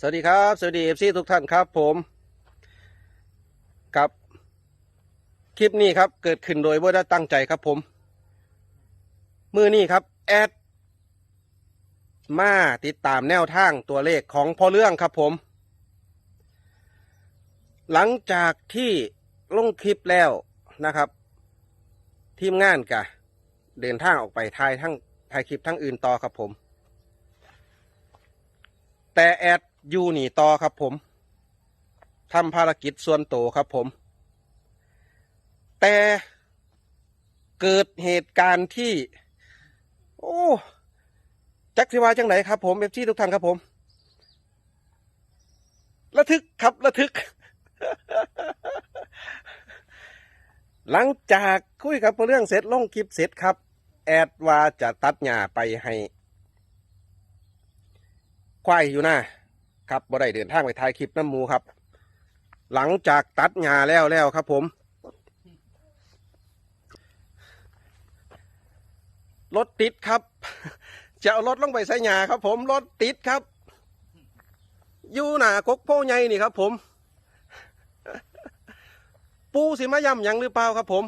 สวัสดีครับ สวัสดีเอฟซีทุกท่านครับผมครับ คลิปนี้ครับเกิดขึ้นโดยว่าได้ตั้งใจครับผม มือนี้ครับ แอด มาติดตามแนวทางตัวเลขของพ่อเรื่องครับผม หลังจากที่ลงคลิปแล้วนะครับ ทีมงานกะ เดินทางออกไปถ่ายทั้งถ่ายคลิปทั้งอื่นต่อครับผม แต่แอด อยู่หนีต่อครับผมทำภารกิจส่วนตัวครับผม แต่เกิดเหตุการณ์ที่ โอ้จักสิวาจังไหนครับผมเอฟซีทุกท่านครับผมระทึกครับระทึก หลังจากคุยกับเรื่องเสร็จลงคลิปเสร็จครับ แอดว่าจะตัดหญ้าไปให้ควายอยู่นะ ครับบ่ได้เดินทางไปถ่ายคลิปน้ำมูครับ หลังจากตัดหญ้าแล้วแล้วครับ ผม รถติดครับ จะเอารถลงไปใส่หญ้าครับ ผมรถติดครับอยู่หน้ากกโพใหญ่นี่ครับ ผม ปูสิมายำยังหรือเปล่าครับ ผม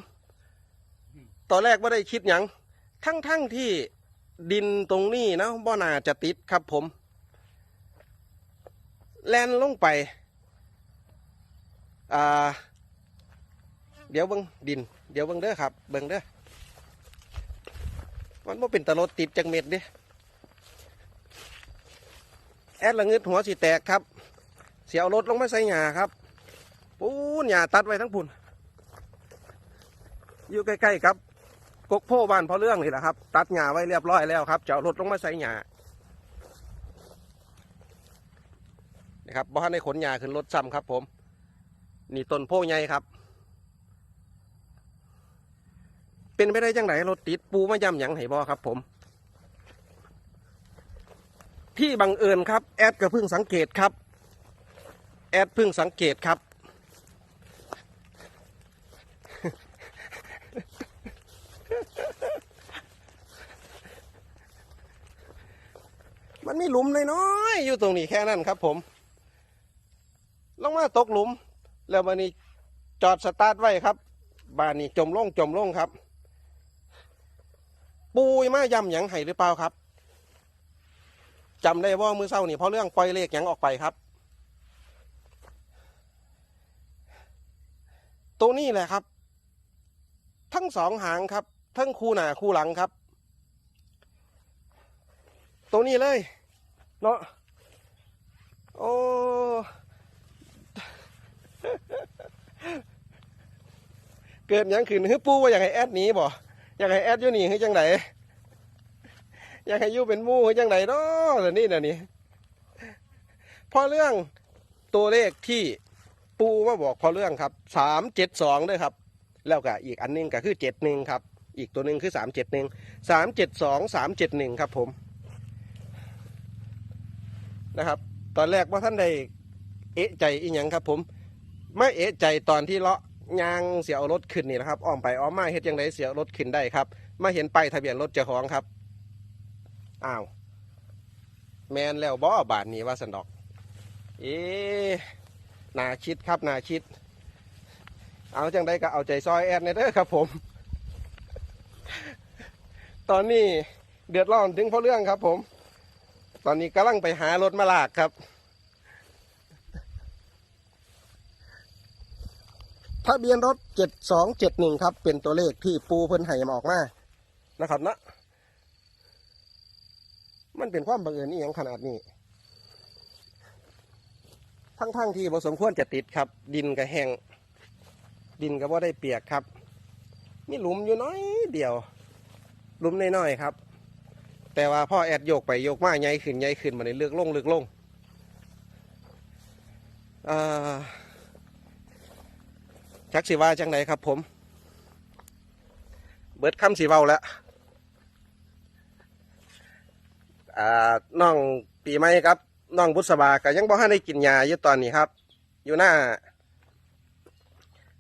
ตอนแรกไม่ได้คิดหยังทั้งๆที่ดินตรงนี้นะบ่นาจะติดครับ ผม แลนลงไป อ่า เดี๋ยวเบิ้งดิน เดี๋ยวเบิ้งเด้อครับ เบิ้งเด้อ มันบ่เป็นตะรถติดจังเม็ดด้แอดละงึดหัวสิแตกครับ เสียเอารถลงมาใส่หญ้าครับปูนหญ้าตัดไว้ทั้งพุ่น อยู่ใกล้ๆครับ กกโพบ้านพอเรื่องนี่แหละครับ ตัดหญ้าไว้เรียบร้อยแล้วครับ เจะเอารถลงมาใส่หญ้า นะครับบ้านในขนยาขึ้นรถซ้ำครับ ผม นี่ต้นโพใหญ่ครับ เป็นไปได้จังไหนรถติดปูมาย่ำหยังไห้บอครับ ผม ที่บังเอิญครับ แอดก็เพิ่งสังเกตครับ แอดเพิ่งสังเกตครับ มันมีหลุมน้อยๆอยู่ตรงนี้แค่นั้นครับ ผม ลงมาตกหลุม แล้ววันนี้จอดสตาร์ทไว้ครับบานนี้จมลงจมลงครับ ปูยมาย่ำหยังไห้หรือเปล่าครับจำได้ว่ามือเศร้านี่เพราะเรื่องปล่อยเลขหยังออกไปครับ ตัวนี้แหละครับ ทั้งสองหางครับ ทั้งคู่หน้าคู่หลังครับ ตัวนี้เลย เนาะโอ้ เกิดยังขึ้นคือปูว่าอยากให้แอดหนีบ่อยากให้แอดอยู่นี่คือจังไดอยากให้ยู่เป็นมู่คือจังไดเนาะแต่นี่นะนี่พอเรื่องตัวเลขที่ปูมาบอกพอเรื่องครับสามเจ็ดสองด้วยครับ แล้วก็อีกอันหนึงก็คือเจ็ดหนึ่งครับ อีกตัวหนึ่งคือสามเจ็ดหนึ่งสามเจ็ดสองสามเจ็ดหนึ่งครับผมนะครับ ตอนแรกว่าท่านได้เอะใจอีหยังครับผม ไม่เอะใจตอนที่เลาะ ยางเสียเอารถขึ้นนี่นะครับอ้อมไปอ้อมมาเฮ็ดยังไงเสียรถขึ้นได้ครับ มาเห็นป้ายทะเบียนรถเจ้าของครับอ้าวแมนแล้วบ่บาทนี้ว่าสันดอก เอ๊นาชิดครับนาชิด เอาจังไดก็เอาใจซอยแอดในเด้อครับผม ตอนนี้เดือดร้อนถึงเพราะเรื่องครับผม ตอนนี้กำลังไปหารถมาลากครับ ทะเบียนรถเจ็ดสองเจ็ดหนึ่งครับ เป็นตัวเลขที่ปูเพิ่นไห้มาออกมานะครับนะมันเป็นความบังเอิญนี่ยังขนาดนี้ ทั้งๆที่บ่สมควรจะติดครับ ดินก็แห้งดินก็บ่ได้เปียกครับ มีหลุมอยู่น้อยเดียว หลุมน้อยๆครับ แต่ว่าพ่อแอดโยกไปโยกมาใหญ่ขึ้นใหญ่ขึ้นมาในเลือกลงเลือกลงอ่า ชักสีว่าจังไหนครับผม เบิดคำสีเว้าแล้วอ่าน้องปีใหม่ครับน้องบุษบาก็ยังบ่ให้ได้กินยาอยู่ตอนนี้ครับ อยู่หน้า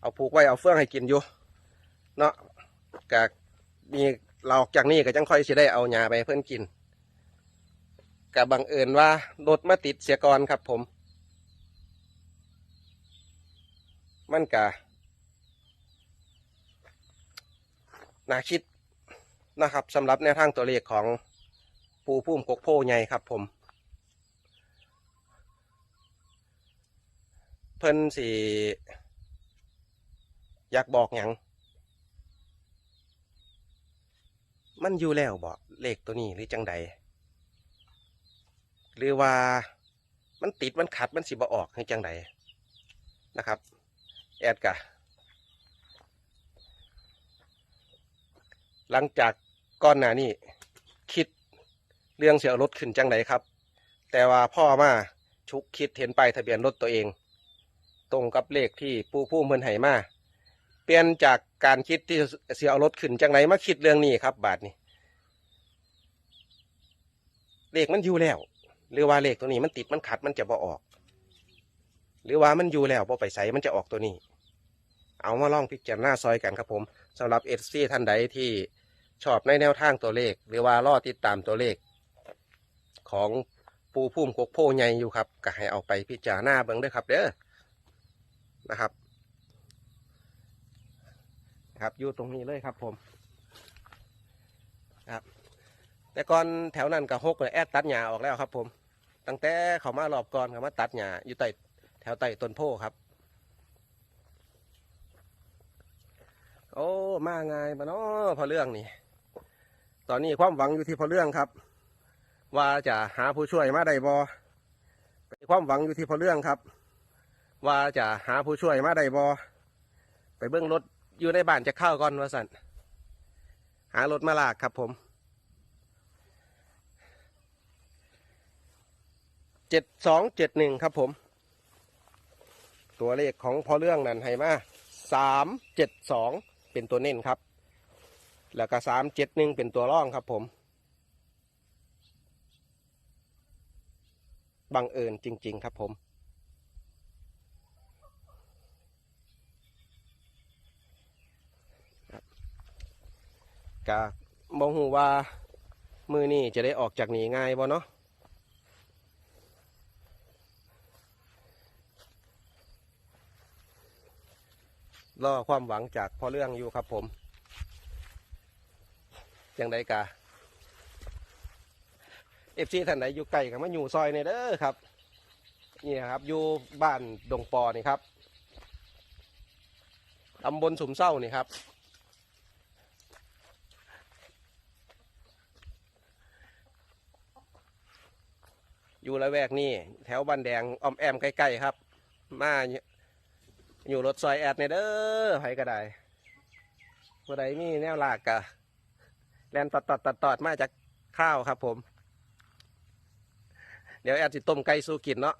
เอาผูกไว้เอาเฟื่องให้กินอยู่ เนาะกะมีเราอกจากนี่ก็จังค่อยสิได้เอายาไปเพื่อนกินกับบังเอิญว่ารถมาติดเสียก่อนครับผม มันกะ น่าคิดนะครับสำหรับแนวทางตัวเลขของปูพุ่มกกโพใหญ่ครับผม เพิ่นสิอยากบอกหยังมันอยู่แล้วบ่เลขตัวนี้หรือจังใดหรือว่ามันติดมันขัดมันสิบ่ออกหรือจังใดนะครับ แอดกะ หลังจากก้อนหน้านี้คิดเรื่องเสียรถขึ้นจังใดครับ แต่ว่าพ่อมาชุกคิดเห็นไปทะเบียนรถตัวเอง ตรงกับเลขที่ปูผู้เพิ่นให้มาเปลี่ยนจากการคิดที่เสียเอารถขึ้นจังไหนมาคิดเรื่องนี้ครับ บาทนี้เลขมันอยู่แล้ว หรือว่าเลขตัวนี้มันติดมันขัดมันจะบ่ออก หรือว่ามันอยู่แล้วพอไปใส่มันจะออกตัวนี้ เอามาลองพิจารณาซอยกันครับผมสำหรับเอซีท่านใดที่ชอบในแนวทางตัวเลข หรือว่ารอติดตามตัวเลข ของปูพุ่มกกโพใหญ่อยู่ครับก็ให้เอาไปพิจารณาเบิ่งด้วยครับ เด้อนะครับ ครับอยู่ตรงนี้เลยครับผมครับ แต่ก่อนแถวนั้นกับฮกเลยแอดตัดหญ้าออกแล้วครับผมตั้งแต่เขามารอบก่อนเขามาตัดหญ้าอยู่ใต้แถวใต้ต้นโพครับ โอ้มาไงมาเนาะพอเรื่องนี่ ตอนนี้ความหวังอยู่ที่พอเรื่องครับ ว่าจะหาผู้ช่วยมาได้บอความหวังอยู่ที่พอเรื่องครับ ว่าจะหาผู้ช่วยมาได้บอไปเบื้องรถอยู่ในบ้านจะเข้าก่อนว่าสันหารถมาลากครับผมเจ็ดสองเจ็ดหนึ่งครับผม ตัวเลขของพอเรื่องนั้นให้มาสามเจ็ดสอง เป็นตัวเน้นครับ แล้วก็สามเจ็ดหนึ่งเป็นตัวร่องครับผมบังเอิญจริง ๆ ครับผม กะมองหูว่า มือนี่จะได้ออกจากหนีง่ายบ่เนาะ รอความหวังจากพ่อเรื่องอยู่ครับผมยังไดกะเอฟซีท่านไหนอยู่ไกลกับมาอยู่ซอยในเด้อครับนี่ครับอยู่บ้านดงปอนี่ครับตำบลสุมเศร้านี่ครับ อยู่ละแวกนี่แถวบ้านแดงอ้อมแอมใกล้ๆครับ มา อยู่รถซอยแอดในเด้อไผก็ได้เมื่อใดมีแนวลากกะแลนตัดตัดตัดตอดมาจากข้าวครับผม เดี๋ยวแอดสิต้มไก่สู้กินเนาะ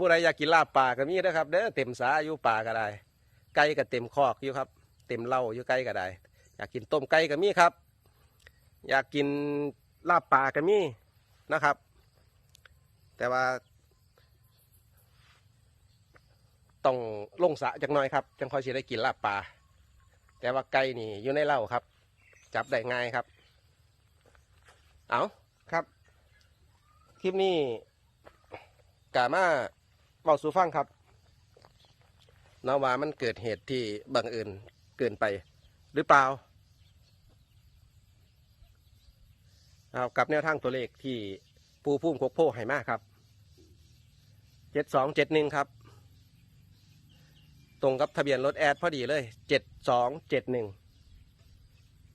ผู้ใดอยากกินลาบป่าก็มีนะครับเด้อเต็มสาอยู่ป่าก็ได้ ไก่ก็เต็มคอกอยู่ครับ เต็มเหล้าอยู่ไก่ก็ได้ อยากกินต้มไก่ก็มีครับ อยากกินลาบป่าก็มีนะครับ แต่ว่า ต้องลงสะจังหน่อยครับจังค่อยสิได้กินลาบปลาแต่ว่าไก่นี่อยู่ในเหล้าครับ จับได้ง่ายครับ เอาครับคลิปนี้กามาเบาสูฟังครับนาว่ามันเกิดเหตุที่บังเอิญเกินไปหรือเปล่าเอากับแนวทางตัวเลขที่ปูพุ่มโคกโพให้มากครับเจ็ดสองเจ็ดหนึ่งครับ ตรงกับทะเบียนรถแอดพอดีเลยเจ็ดสองเจ็ดหนึ่ง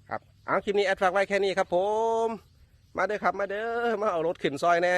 ครับเอาคลิปนี้แอดฝากไว้แค่นี้ครับผม มาเด้อครับมาเด้อมาเอารถขึ้นซอยแน่